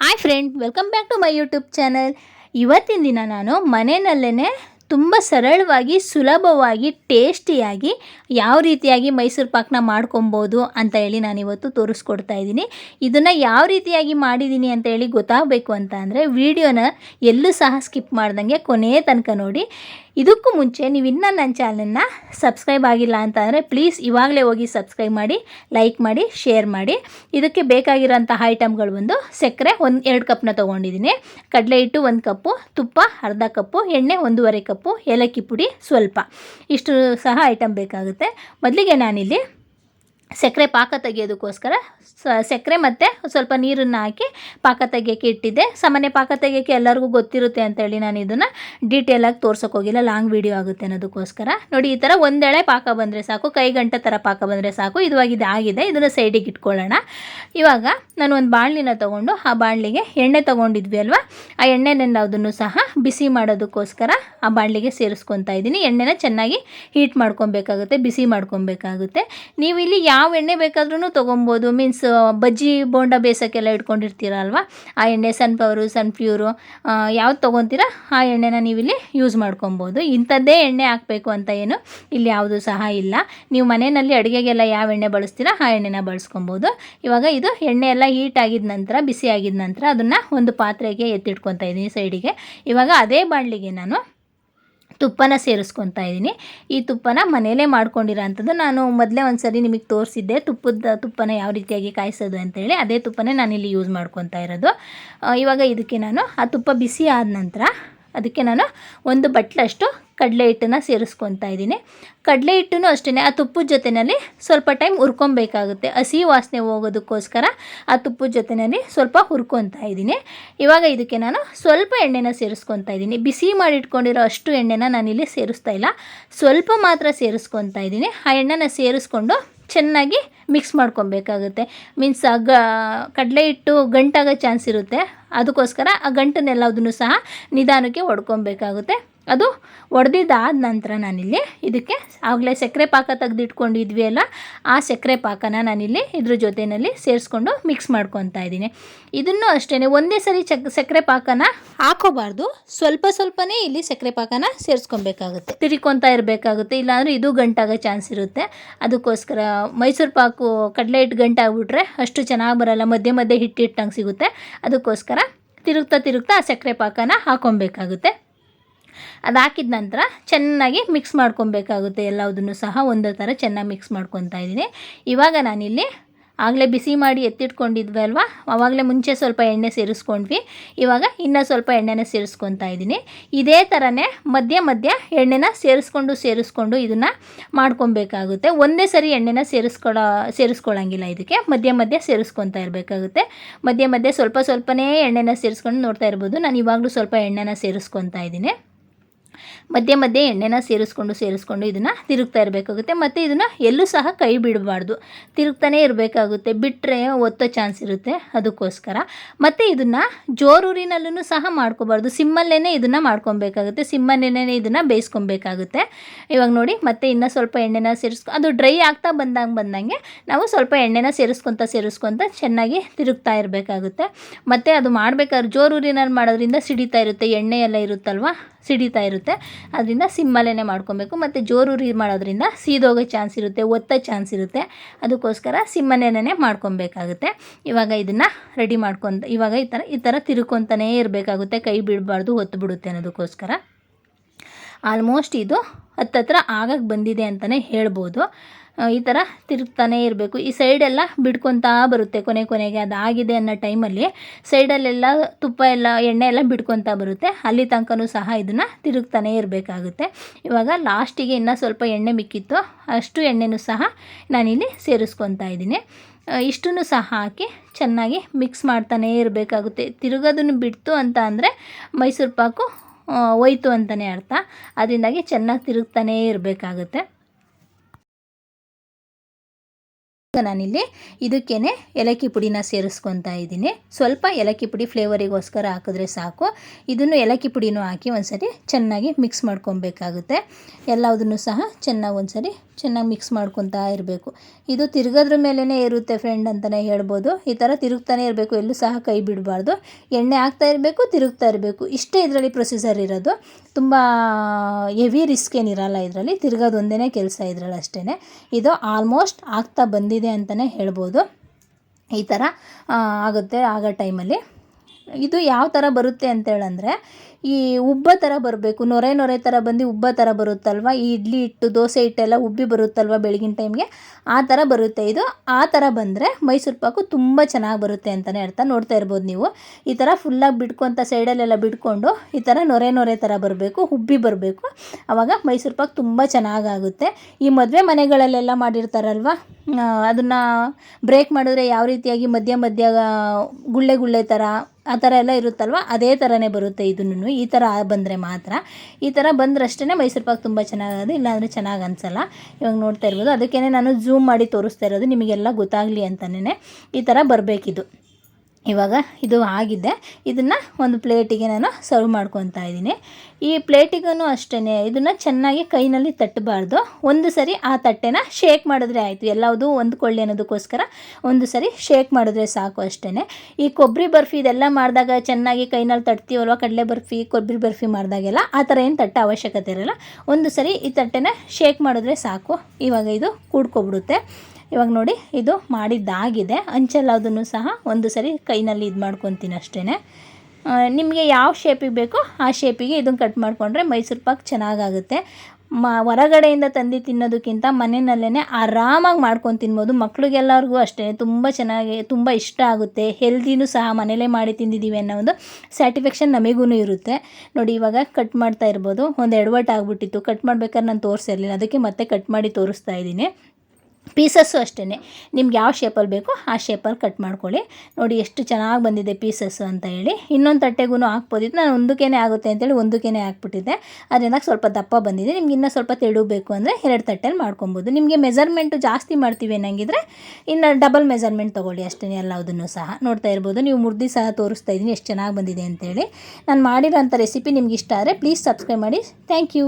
Hi friend welcome back to my YouTube channel ಇವತ್ತಿನ ದಿನ ನಾನು ಮನೆಯಲ್ಲೇ ತುಂಬ ಸರಳವಾಗಿ, ಸುಲಭವಾಗಿ ಟೇಸ್ಟಿಯಾಗಿ ಯಾವ ರೀತಿಯಾಗಿ ಮೈಸೂರು ಪಾಕ್ನ ಮಾಡ್ಕೊಬೋದು ಅಂತ ಹೇಳಿ ನಾನು ಇವತ್ತು ತೋರಿಸ್ಕೊಡ್ತಾ ಇದ್ದೀನಿ. ಇದನ್ನು ಯಾವ ರೀತಿಯಾಗಿ ಮಾಡಿದ್ದೀನಿ ಅಂತ ಹೇಳಿ ಗೊತ್ತಾಗಬೇಕು ಅಂತ ಅಂದರೆ ವಿಡಿಯೋನ ಎಲ್ಲೂ ಸಹ ಸ್ಕಿಪ್ ಮಾಡ್ದಂಗೆ ಕೊನೆಯ ತನಕ ನೋಡಿ. ಇದಕ್ಕೂ ಮುಂಚೆ ನೀವು ಇನ್ನೂ ನನ್ನ ಚಾನಲ್ನ ಸಬ್ಸ್ಕ್ರೈಬ್ ಆಗಿಲ್ಲ ಅಂತ ಅಂದರೆ ಪ್ಲೀಸ್ ಇವಾಗಲೇ ಹೋಗಿ ಸಬ್ಸ್ಕ್ರೈಬ್ ಮಾಡಿ, ಲೈಕ್ ಮಾಡಿ, ಶೇರ್ ಮಾಡಿ. ಇದಕ್ಕೆ ಬೇಕಾಗಿರೋಂಥ ಐಟಮ್ಗಳು ಒಂದು ಸಕ್ಕರೆ ಒಂದು ಎರಡು ಕಪ್ನ ತೊಗೊಂಡಿದ್ದೀನಿ. ಕಡಲೆ ಹಿಟ್ಟು ಒಂದು ಕಪ್ಪು, ತುಪ್ಪ ಅರ್ಧ ಕಪ್ಪು, ಎಣ್ಣೆ ಒಂದೂವರೆ ಕಪ್ಪು, ಏಲಕ್ಕಿ ಪುಡಿ ಸ್ವಲ್ಪ. ಇಷ್ಟು ಸಹ ಐಟಮ್ ಬೇಕಾಗುತ್ತೆ. ಮೊದಲಿಗೆ ನಾನಿಲ್ಲಿ ಸಕ್ಕರೆ ಪಾಕ ತೆಗೆಯೋದಕ್ಕೋಸ್ಕರ ಸಕ್ಕರೆ ಮತ್ತು ಸ್ವಲ್ಪ ನೀರನ್ನು ಹಾಕಿ ಪಾಕ ತೆಗೆಯೋಕ್ಕೆ ಇಟ್ಟಿದ್ದೆ. ಸಾಮಾನ್ಯ ಪಾಕ ತೆಗೆಯೋಕ್ಕೆ ಎಲ್ಲರಿಗೂ ಗೊತ್ತಿರುತ್ತೆ ಅಂತೇಳಿ ನಾನು ಇದನ್ನು ಡೀಟೇಲಾಗಿ ತೋರ್ಸೋಕೆ ಹೋಗಿಲ್ಲ. ಲಾಂಗ್ ವೀಡಿಯೋ ಆಗುತ್ತೆ ಅನ್ನೋದಕ್ಕೋಸ್ಕರ. ನೋಡಿ, ಈ ಥರ ಒಂದೆಳೆ ಪಾಕ ಬಂದರೆ ಸಾಕು, ಕೈ ಗಂಟೆ ಥರ ಪಾಕ ಬಂದರೆ ಸಾಕು. ಇದುವಾಗಿ ಇದು ಆಗಿದೆ ಇದನ್ನು ಸೈಡಿಗೆ ಇಟ್ಕೊಳ್ಳೋಣ. ಇವಾಗ ನಾನು ಒಂದು ಬಾಣಲಿನ ತೊಗೊಂಡು, ಆ ಬಾಣಲಿಗೆ ಎಣ್ಣೆ ತೊಗೊಂಡಿದ್ವಿ ಅಲ್ವಾ? ಆ ಎಣ್ಣೆನೆಲ್ಲದನ್ನು ಸಹ ಬಿಸಿ ಮಾಡೋದಕ್ಕೋಸ್ಕರ ಆ ಬಾಣಲಿಗೆ ಸೇರಿಸ್ಕೊತಾ ಇದ್ದೀನಿ. ಎಣ್ಣೆನ ಚೆನ್ನಾಗಿ ಹೀಟ್ ಮಾಡ್ಕೊಬೇಕಾಗುತ್ತೆ, ಬಿಸಿ ಮಾಡ್ಕೊಬೇಕಾಗುತ್ತೆ. ನೀವು ಇಲ್ಲಿ ಯಾವ ಎಣ್ಣೆ ಬೇಕಾದ್ರೂ ತೊಗೊಬೋದು. ಮೀನ್ಸ್ ಬಜ್ಜಿ, ಬೋಂಡ ಬೇಯಿಸೋಕ್ಕೆಲ್ಲ ಇಟ್ಕೊಂಡಿರ್ತೀರಲ್ವ? ಆ ಎಣ್ಣೆ ಸನ್ಫ್ಲವರು ಸನ್ಫ್ಯೂರು ಯಾವ್ದು ತೊಗೊತೀರ? ಆ ಎಣ್ಣೆನ ನೀವಿಲ್ಲಿ ಯೂಸ್ ಮಾಡ್ಕೊಬೋದು. ಇಂಥದ್ದೇ ಎಣ್ಣೆ ಹಾಕಬೇಕು ಅಂತ ಏನು ಇಲ್ಲಿ ಯಾವುದು ಸಹ ಇಲ್ಲ. ನೀವು ಮನೆಯಲ್ಲಿ ಅಡುಗೆಗೆಲ್ಲ ಯಾವ ಎಣ್ಣೆ ಬಳಸ್ತೀರಾ, ಆ ಎಣ್ಣೆನ ಬಳಸ್ಕೊಬೋದು. ಇವಾಗ ಇದು ಎಣ್ಣೆ ಎಲ್ಲ ಹೀಟ್ ಆಗಿದ ನಂತರ, ಬಿಸಿ ಆಗಿದ ನಂತರ ಅದನ್ನು ಒಂದು ಪಾತ್ರೆಗೆ ಎತ್ತಿಟ್ಕೊತಾ ಇದ್ದೀನಿ ಸೈಡಿಗೆ ಇವಾಗ ಅದೇ ಬಾಣಲಿಗೆ ನಾನು ತುಪ್ಪನ ಸೇರಿಸ್ಕೊತಾ ಇದ್ದೀನಿ. ಈ ತುಪ್ಪನ ಮನೆಯಲ್ಲೇ ಮಾಡ್ಕೊಂಡಿರೋ ಅಂಥದ್ದು ನಾನು ಮೊದಲೇ ಒಂದು ಸರಿ ನಿಮಗೆ ತೋರಿಸಿದ್ದೆ ತುಪ್ಪದ ತುಪ್ಪನ ಯಾವ ರೀತಿಯಾಗಿ ಕಾಯಿಸೋದು ಅಂತೇಳಿ. ಅದೇ ತುಪ್ಪನೇ ನಾನಿಲ್ಲಿ ಯೂಸ್ ಮಾಡ್ಕೊತಾ ಇರೋದು. ಇವಾಗ ಇದಕ್ಕೆ ನಾನು ಆ ತುಪ್ಪ ಬಿಸಿ ಆದ ನಂತರ ಅದಕ್ಕೆ ನಾನು ಒಂದು ಬಟ್ಲಷ್ಟು ಕಡಲೆ ಹಿಟ್ಟನ್ನು ಸೇರಿಸ್ಕೊತಾ ಇದ್ದೀನಿ. ಕಡಲೆ ಹಿಟ್ಟನ್ನು ಅಷ್ಟೇ ಆ ತುಪ್ಪದ ಜೊತೆಯಲ್ಲಿ ಸ್ವಲ್ಪ ಟೈಮ್ ಹುರ್ಕೊಬೇಕಾಗುತ್ತೆ. ಹಸಿ ವಾಸನೆ ಹೋಗೋದಕ್ಕೋಸ್ಕರ ಆ ತುಪ್ಪದ ಜೊತೆಯಲ್ಲಿ ಸ್ವಲ್ಪ ಹುರ್ಕೊತಾ ಇದ್ದೀನಿ. ಇವಾಗ ಇದಕ್ಕೆ ನಾನು ಸ್ವಲ್ಪ ಎಣ್ಣೆನ ಸೇರಿಸ್ಕೊತಾ ಇದ್ದೀನಿ. ಬಿಸಿ ಮಾಡಿ ಇಟ್ಕೊಂಡಿರೋ ಅಷ್ಟು ಎಣ್ಣೆನ ನಾನಿಲ್ಲಿ ಸೇರಿಸ್ತಾ ಇಲ್ಲ. ಸ್ವಲ್ಪ ಮಾತ್ರ ಸೇರಿಸ್ಕೊತಾ ಇದ್ದೀನಿ. ಆ ಎಣ್ಣೆನ ಸೇರಿಸ್ಕೊಂಡು ಚೆನ್ನಾಗಿ ಮಿಕ್ಸ್ ಮಾಡ್ಕೊಬೇಕಾಗುತ್ತೆ. ಮೀನ್ಸ್ ಗ, ಕಡಲೆ ಹಿಟ್ಟು ಗಂಟಾಗೋ ಚಾನ್ಸ್ ಇರುತ್ತೆ. ಅದಕ್ಕೋಸ್ಕರ ಆ ಗಂಟನ್ನೆಲ್ಲದನ್ನು ಸಹ ನಿಧಾನಕ್ಕೆ ಹೊಡ್ಕೊಬೇಕಾಗುತ್ತೆ ಅದು ಒಡೆದಿದ್ದಾದ ನಂತರ ನಾನಿಲ್ಲಿ ಇದಕ್ಕೆ ಆಗಲೇ ಸಕ್ಕರೆ ಪಾಕ ತೆಗೆದಿಟ್ಕೊಂಡಿದ್ವಿ ಅಲ್ಲ, ಆ ಸಕ್ಕರೆ ಪಾಕನ ನಾನಿಲ್ಲಿ ಇದ್ರ ಜೊತೆಯಲ್ಲಿ ಸೇರಿಸ್ಕೊಂಡು ಮಿಕ್ಸ್ ಮಾಡ್ಕೊತಾ ಇದ್ದೀನಿ. ಇದನ್ನು ಅಷ್ಟೇ ಒಂದೇ ಸರಿ ಚಕ್, ಸಕ್ಕರೆ ಪಾಕನ ಹಾಕೋಬಾರ್ದು. ಸ್ವಲ್ಪ ಸ್ವಲ್ಪನೇ ಇಲ್ಲಿ ಸಕ್ಕರೆ ಪಾಕನ ಸೇರಿಸ್ಕೊಬೇಕಾಗುತ್ತೆ. ತಿರ್ಕೊತಾ ಇರಬೇಕಾಗುತ್ತೆ, ಇಲ್ಲಾಂದರೆ ಇದು ಗಂಟಾಗೋ ಚಾನ್ಸ್ ಇರುತ್ತೆ. ಅದಕ್ಕೋಸ್ಕರ ಮೈಸೂರು ಪಾಕು ಕಡಲೆ ಹಿಟ್ಟು ಗಂಟಾಗ್ಬಿಟ್ರೆ ಅಷ್ಟು ಚೆನ್ನಾಗಿ ಬರಲ್ಲ, ಮಧ್ಯೆ ಮಧ್ಯೆ ಹಿಟ್ಟಿಟ್ಟಂಗೆ ಸಿಗುತ್ತೆ. ಅದಕ್ಕೋಸ್ಕರ ತಿರುಗ್ತಾ ತಿರುಗ್ತಾ ಆ ಸಕ್ಕರೆ ಪಾಕನ ಹಾಕೊಬೇಕಾಗುತ್ತೆ. ಅದು ಹಾಕಿದ ನಂತರ ಚೆನ್ನಾಗಿ ಮಿಕ್ಸ್ ಮಾಡ್ಕೊಬೇಕಾಗುತ್ತೆ ಎಲ್ಲದನ್ನು ಸಹ ಒಂದೇ ಥರ ಚೆನ್ನಾಗಿ ಮಿಕ್ಸ್ ಮಾಡ್ಕೊತಾ ಇದ್ದೀನಿ. ಇವಾಗ ನಾನಿಲ್ಲಿ ಆಗಲೇ ಬಿಸಿ ಮಾಡಿ ಎತ್ತಿಟ್ಕೊಂಡಿದ್ವಿ ಅಲ್ವಾ? ಆವಾಗಲೇ ಮುಂಚೆ ಸ್ವಲ್ಪ ಎಣ್ಣೆ ಸೇರಿಸ್ಕೊಂಡ್ವಿ. ಇವಾಗ ಇನ್ನೂ ಸ್ವಲ್ಪ ಎಣ್ಣೆನ ಸೇರಿಸ್ಕೊತಾ ಇದ್ದೀನಿ. ಇದೇ ಥರನೇ ಮಧ್ಯ ಮಧ್ಯ ಎಣ್ಣೆನ ಸೇರಿಸ್ಕೊಂಡು ಸೇರಿಸ್ಕೊಂಡು ಇದನ್ನು ಮಾಡ್ಕೊಬೇಕಾಗುತ್ತೆ. ಒಂದೇ ಸರಿ ಎಣ್ಣೆನ ಸೇರಿಸ್ಕೊಳ್ಳೋ ಸೇರಿಸ್ಕೊಳ್ಳೋಂಗಿಲ್ಲ ಇದಕ್ಕೆ. ಮಧ್ಯ ಮಧ್ಯ ಸೇರಿಸ್ಕೊತಾ ಇರಬೇಕಾಗುತ್ತೆ. ಮಧ್ಯ ಮಧ್ಯ ಸ್ವಲ್ಪ ಸ್ವಲ್ಪನೇ ಎಣ್ಣೆನ ಸೇರಿಸ್ಕೊಂಡು ನೋಡ್ತಾ ಇರ್ಬೋದು. ನಾನು ಇವಾಗಲೂ ಸ್ವಲ್ಪ ಎಣ್ಣೆನ ಸೇರಿಸ್ಕೊತಾ ಇದ್ದೀನಿ. ಮಧ್ಯೆ ಮಧ್ಯೆ ಎಣ್ಣೆನ ಸೇರಿಸ್ಕೊಂಡು ಸೇರಿಸ್ಕೊಂಡು ಇದನ್ನು ತಿರುಗ್ತಾ ಇರಬೇಕಾಗುತ್ತೆ. ಮತ್ತು ಇದನ್ನು ಎಲ್ಲೂ ಸಹ ಕೈ ಬಿಡಬಾರ್ದು. ತಿರುಗ್ತಾನೆ ಇರಬೇಕಾಗುತ್ತೆ. ಬಿಟ್ಟರೆ ಒತ್ತೋ ಚಾನ್ಸ್ ಇರುತ್ತೆ ಅದಕ್ಕೋಸ್ಕರ. ಮತ್ತು ಇದನ್ನು ಜೋರೂರಿನಲ್ಲೂ ಸಹ ಮಾಡ್ಕೋಬಾರ್ದು. ಸಿಮ್ಮಲ್ಲೇ ಇದನ್ನು ಮಾಡ್ಕೊಬೇಕಾಗುತ್ತೆ. ಸಿಮ್ಮಲ್ಲೇ ಇದನ್ನು ಬೇಯಿಸ್ಕೊಬೇಕಾಗುತ್ತೆ. ಇವಾಗ ನೋಡಿ, ಮತ್ತೆ ಇನ್ನೂ ಸ್ವಲ್ಪ ಎಣ್ಣೆನ ಸೇರಿಸ್ಕೊ, ಅದು ಡ್ರೈ ಆಗ್ತಾ ಬಂದಂಗೆ ಬಂದಂಗೆ ನಾವು ಸ್ವಲ್ಪ ಎಣ್ಣೆನ ಸೇರಿಸ್ಕೊತ ಸೇರಿಸ್ಕೊತ ಚೆನ್ನಾಗಿ ತಿರುಗ್ತಾ ಇರಬೇಕಾಗುತ್ತೆ. ಮತ್ತು ಅದು ಮಾಡಬೇಕಾದ್ರೆ ಜೋರೂರಿನಲ್ಲಿ ಮಾಡೋದ್ರಿಂದ ಸಿಡಿತಾ ಇರುತ್ತೆ. ಎಣ್ಣೆ ಎಲ್ಲ ಇರುತ್ತಲ್ವ? ಸಿಡಿತಾ ಇರುತ್ತೆ. ಅದರಿಂದ ಸಿಮ್ಮಲ್ಲೇ ಮಾಡ್ಕೊಬೇಕು. ಮತ್ತು ಜೋರು ರೀ ಮಾಡೋದ್ರಿಂದ ಸೀದೋಗೋ ಚಾನ್ಸ್ ಇರುತ್ತೆ, ಒತ್ತ ಚಾನ್ಸ್ ಇರುತ್ತೆ. ಅದಕ್ಕೋಸ್ಕರ ಸಿಮ್ಮನೆನೇ ಮಾಡ್ಕೊಬೇಕಾಗುತ್ತೆ. ಇವಾಗ ಇದನ್ನು ರೆಡಿ ಮಾಡ್ಕೊತ ಇವಾಗ ಈ ಥರ ಈ ಥರ ತಿರ್ಕೊತಾನೇ ಇರಬೇಕಾಗುತ್ತೆ. ಕೈ ಬಿಡಬಾರ್ದು ಒತ್ತು ಬಿಡುತ್ತೆ ಅನ್ನೋದಕ್ಕೋಸ್ಕರ. ಆಲ್ಮೋಸ್ಟ್ ಇದು ಹತ್ತತ್ರ ಆಗಕ್ಕೆ ಬಂದಿದೆ ಅಂತಲೇ ಹೇಳ್ಬೋದು. ಈ ಥರ ತಿರುಗ್ತಾನೇ ಇರಬೇಕು. ಈ ಸೈಡೆಲ್ಲ ಬಿಡ್ಕೊತಾ ಬರುತ್ತೆ ಕೊನೆ ಕೊನೆಗೆ. ಅದಾಗಿದೆ ಅನ್ನೋ ಟೈಮಲ್ಲಿ ಸೈಡಲ್ಲೆಲ್ಲ ತುಪ್ಪ ಎಲ್ಲ, ಎಣ್ಣೆ ಎಲ್ಲ ಬಿಡ್ಕೊತಾ ಬರುತ್ತೆ. ಅಲ್ಲಿ ತನಕನೂ ಸಹ ಇದನ್ನು ತಿರುಗ್ತಾನೇ ಇರಬೇಕಾಗುತ್ತೆ. ಇವಾಗ ಲಾಸ್ಟಿಗೆ ಇನ್ನೂ ಸ್ವಲ್ಪ ಎಣ್ಣೆ ಮಿಕ್ಕಿತ್ತು. ಅಷ್ಟು ಎಣ್ಣೆನೂ ಸಹ ನಾನಿಲ್ಲಿ ಸೇರಿಸ್ಕೊತಾ ಇದ್ದೀನಿ. ಇಷ್ಟನ್ನು ಸಹ ಹಾಕಿ ಚೆನ್ನಾಗಿ ಮಿಕ್ಸ್ ಮಾಡ್ತಾನೇ ಇರಬೇಕಾಗುತ್ತೆ. ತಿರುಗೋದನ್ನು ಬಿಡ್ತು ಅಂತ ಅಂದರೆ ಮೈಸೂರು ಪಾಕು ಹೋಯ್ತು ಅಂತಲೇ ಅರ್ಥ. ಅದರಿಂದಾಗಿ ಚೆನ್ನಾಗಿ ತಿರುಗ್ತಾನೇ ಇರಬೇಕಾಗುತ್ತೆ. ನಾನಿಲ್ಲಿ ಇದಕ್ಕೇನೆ ಏಲಕ್ಕಿ ಪುಡಿನ ಸೇರಿಸ್ಕೊತಾ ಇದ್ದೀನಿ. ಸ್ವಲ್ಪ ಏಲಕ್ಕಿ ಪುಡಿ ಫ್ಲೇವರಿಗೋಸ್ಕರ ಹಾಕಿದ್ರೆ ಸಾಕು. ಇದನ್ನು ಏಲಕ್ಕಿ ಪುಡಿನೂ ಹಾಕಿ ಒಂದ್ಸರಿ ಚೆನ್ನಾಗಿ ಮಿಕ್ಸ್ ಮಾಡ್ಕೊಬೇಕಾಗುತ್ತೆ. ಎಲ್ಲದನ್ನು ಸಹ ಚೆನ್ನಾಗಿ ಒಂದ್ಸರಿ ಚೆನ್ನಾಗಿ ಮಿಕ್ಸ್ ಮಾಡ್ಕೊತಾ ಇರಬೇಕು. ಇದು ತಿರುಗದ್ರ ಮೇಲೇ ಇರುತ್ತೆ ಫ್ರೆಂಡ್ ಅಂತಲೇ ಹೇಳ್ಬೋದು. ಈ ಥರ ತಿರುಗ್ತಾನೆ ಇರಬೇಕು. ಎಲ್ಲೂ ಸಹ ಕೈ ಬಿಡಬಾರ್ದು. ಎಣ್ಣೆ ಹಾಕ್ತಾ ಇರಬೇಕು, ತಿರುಗ್ತಾ ಇರಬೇಕು. ಇಷ್ಟೇ ಇದರಲ್ಲಿ ಪ್ರೊಸೀಜರ್ ಇರೋದು. ತುಂಬ ಹೆವಿ ರಿಸ್ಕ್ ಏನಿರಲ್ಲ ಇದರಲ್ಲಿ. ತಿರುಗೋದೊಂದೇ ಕೆಲಸ ಇದರಲ್ಲಿ ಅಷ್ಟೇ ಇದು ಆಲ್ಮೋಸ್ಟ್ ಆಗ್ತಾ ಬಂದಿದೆ ಅಂತಲೇ ಹೇಳ್ಬೋದು. ಈ ಥರ ಆಗುತ್ತೆ ಆಗ ಟೈಮಲ್ಲಿ ಇದು ಯಾವ ಥರ ಬರುತ್ತೆ ಅಂತೇಳಂದರೆ ಈ ಉಬ್ಬ ಥರ ಬರಬೇಕು, ನೊರೆ ನೊರೆ ಥರ ಬಂದು ಉಬ್ಬ ಥರ ಬರುತ್ತಲ್ವ? ಈ ಇಡ್ಲಿ ಹಿಟ್ಟು, ದೋಸೆ ಹಿಟ್ಟೆಲ್ಲ ಉಬ್ಬಿ ಬರುತ್ತಲ್ವ ಬೆಳಗಿನ ಟೈಮ್ಗೆ ಆ ಥರ ಬರುತ್ತೆ ಇದು. ಆ ಥರ ಬಂದರೆ ಮೈಸೂರು ಪಾಕು ತುಂಬ ಚೆನ್ನಾಗಿ ಬರುತ್ತೆ ಅಂತಲೇ ಅರ್ಥ. ನೋಡ್ತಾ ಇರ್ಬೋದು ನೀವು. ಈ ಥರ ಫುಲ್ಲಾಗಿ ಬಿಟ್ಕೊಂತ ಸೈಡಲ್ಲೆಲ್ಲ ಬಿಟ್ಕೊಂಡು ಈ ಥರ ನೊರೆ ನೊರೆ ಥರ ಬರಬೇಕು, ಉಬ್ಬಿ ಬರಬೇಕು. ಆವಾಗ ಮೈಸೂರು ಪಾಕು ತುಂಬ ಚೆನ್ನಾಗಾಗುತ್ತೆ ಈ ಮದುವೆ ಮನೆಗಳಲ್ಲೆಲ್ಲ ಮಾಡಿರ್ತಾರಲ್ವ? ಅದನ್ನು ಬ್ರೇಕ್ ಮಾಡಿದ್ರೆ ಯಾವ ರೀತಿಯಾಗಿ ಮಧ್ಯ ಮಧ್ಯ ಗುಳ್ಳೆ ಗುಳ್ಳೆ ಥರ ಆ ಥರ ಎಲ್ಲ ಇರುತ್ತಲ್ವ? ಅದೇ ಥರನೇ ಬರುತ್ತೆ ಇದನ್ನು. ಈ ಥರ ಬಂದರೆ ಮಾತ್ರ. ಈ ಥರ ಬಂದ್ರಷ್ಟೇ ಮೈಸೂರು ಪಾಕ್ ತುಂಬ ಚೆನ್ನಾಗದು, ಇಲ್ಲಾಂದರೆ ಚೆನ್ನಾಗಿ ಅನಿಸಲ್ಲ. ಇವಾಗ ನೋಡ್ತಾ ಇರ್ಬೋದು. ಅದಕ್ಕೇ ನಾನು ಝೂಮ್ ಮಾಡಿ ತೋರಿಸ್ತಾ ಇರೋದು. ನಿಮಗೆಲ್ಲ ಗೊತ್ತಾಗಲಿ ಅಂತಲೇ ಈ ಥರ ಬರಬೇಕಿದು. ಇವಾಗ ಇದು ಆಗಿದೆ. ಇದನ್ನು ಒಂದು ಪ್ಲೇಟಿಗೆ ನಾನು ಸರ್ವ್ ಮಾಡ್ಕೊತಾ ಇದ್ದೀನಿ. ಈ ಪ್ಲೇಟಿಗೂ ಅಷ್ಟೇ ಇದನ್ನು ಚೆನ್ನಾಗಿ ಕೈನಲ್ಲಿ ತಟ್ಟಬಾರ್ದು. ಒಂದು ಸರಿ ಆ ತಟ್ಟೆನ ಶೇಕ್ ಮಾಡಿದ್ರೆ ಆಯಿತು. ಎಲ್ಲವುದು ಹೊಂದ್ಕೊಳ್ಳಿ ಅನ್ನೋದಕ್ಕೋಸ್ಕರ ಒಂದು ಸರಿ ಶೇಕ್ ಮಾಡಿದ್ರೆ ಸಾಕು ಅಷ್ಟೇ ಈ ಕೊಬ್ಬರಿ ಬರ್ಫಿ ಇದೆಲ್ಲ ಮಾಡಿದಾಗ ಚೆನ್ನಾಗಿ ಕೈನಲ್ಲಿ ತಟ್ತೀವಲ್ವ? ಕಡಲೆ ಬರ್ಫಿ, ಕೊಬ್ಬರಿ ಬರ್ಫಿ ಮಾಡಿದಾಗೆಲ್ಲ ಆ ಥರ ಏನು ತಟ್ಟೆ ಅವಶ್ಯಕತೆ ಇರಲ್ಲ. ಒಂದು ಸರಿ ಈ ತಟ್ಟೆನ ಶೇಕ್ ಮಾಡಿದ್ರೆ ಸಾಕು. ಇವಾಗ ಇದು ಕೂಡ್ಕೊಬಿಡುತ್ತೆ. ಇವಾಗ ನೋಡಿ, ಇದು ಮಾಡಿದ್ದಾಗಿದೆ. ಅಂಚೆಲ್ಲದನ್ನು ಸಹ ಒಂದು ಸರಿ ಕೈನಲ್ಲಿ ಇದು ಮಾಡ್ಕೊತೀನಿ ಅಷ್ಟೇ ನಿಮಗೆ ಯಾವ ಶೇಪಿಗೆ ಬೇಕೋ ಆ ಶೇಪಿಗೆ ಇದನ್ನು ಕಟ್ ಮಾಡಿಕೊಂಡ್ರೆ ಮೈಸೂರು ಪಾಕ್ ಚೆನ್ನಾಗಾಗುತ್ತೆ. ಮ, ಹೊರಗಡೆಯಿಂದ ತಂದು ತಿನ್ನೋದಕ್ಕಿಂತ ಮನೆಯಲ್ಲೇ ಆರಾಮಾಗಿ ಮಾಡ್ಕೊಂಡು ತಿನ್ಬೋದು. ಮಕ್ಳಿಗೆಲ್ಲರಿಗೂ ಅಷ್ಟೇ ತುಂಬ ಚೆನ್ನಾಗಿ, ತುಂಬ ಇಷ್ಟ ಆಗುತ್ತೆ. ಹೆಲ್ದಿನೂ ಸಹ ಮನೇಲೇ ಮಾಡಿ ತಿಂದಿದ್ದೀವಿ ಅನ್ನೋ ಒಂದು ಸ್ಯಾಟಿಸ್ಫ್ಯಾಕ್ಷನ್ ನಮಗೂ ಇರುತ್ತೆ. ನೋಡಿ, ಇವಾಗ ಕಟ್ ಮಾಡ್ತಾ ಇರ್ಬೋದು. ಒಂದು ಎಡವಟ್ಟು ಆಗ್ಬಿಟ್ಟಿತ್ತು. ಕಟ್ ಮಾಡ್ಬೇಕಾದ್ರೆ ನಾನು ತೋರಿಸಿರ್ಲಿಲ್ಲ ಅದಕ್ಕೆ ಮತ್ತೆ ಕಟ್ ಮಾಡಿ ತೋರಿಸ್ತಾ ಇದ್ದೀನಿ. ಪೀಸಸ್ಸು ಅಷ್ಟೇ ನಿಮ್ಗೆ ಯಾವ ಶೇಪಲ್ಲಿ ಬೇಕೋ ಆ ಶೇಪಲ್ಲಿ ಕಟ್ ಮಾಡ್ಕೊಳ್ಳಿ. ನೋಡಿ ಎಷ್ಟು ಚೆನ್ನಾಗಿ ಬಂದಿದೆ ಪೀಸಸ್ಸು ಅಂತ ಹೇಳಿ. ಇನ್ನೊಂದು ತಟ್ಟೆಗೂ ಹಾಕ್ಬೋದಿತ್ತು. ನಾನು ಒಂದಕ್ಕೇ ಆಗುತ್ತೆ ಅಂತೇಳಿ ಒಂದಕ್ಕೇ ಹಾಕ್ಬಿಟ್ಟಿದ್ದೆ. ಅದರಿಂದ ಸ್ವಲ್ಪ ದಪ್ಪ ಬಂದಿದೆ. ನಿಮ್ಗೆ ಇನ್ನೂ ಸ್ವಲ್ಪ ತೆಳು ಬೇಕು ಅಂದರೆ ಎರಡು ತಟ್ಟೆಲಿ ಮಾಡ್ಕೊಬೋದು. ನಿಮಗೆ ಮೆಜರ್ಮೆಂಟು ಜಾಸ್ತಿ ಮಾಡ್ತೀವಿ ಅನ್ನಂಗಿದ್ರೆ ಇನ್ನು ಡಬಲ್ ಮೆಜರ್ಮೆಂಟ್ ತೊಗೊಳ್ಳಿ ಅಷ್ಟೇ ಎಲ್ಲದನ್ನು ಸಹ. ನೋಡ್ತಾ ಇರ್ಬೋದು. ನೀವು ಮುರ್ದಿ ಸಹ ತೋರಿಸ್ತಾ ಇದ್ದೀನಿ ಎಷ್ಟು ಚೆನ್ನಾಗಿ ಬಂದಿದೆ ಅಂತೇಳಿ. ನಾನು ಮಾಡಿರೋಂಥ ರೆಸಿಪಿ ನಿಮ್ಗೆ ಇಷ್ಟ ಆದರೆ ಪ್ಲೀಸ್ ಸಬ್ಸ್ಕ್ರೈಬ್ ಮಾಡಿ. Thank you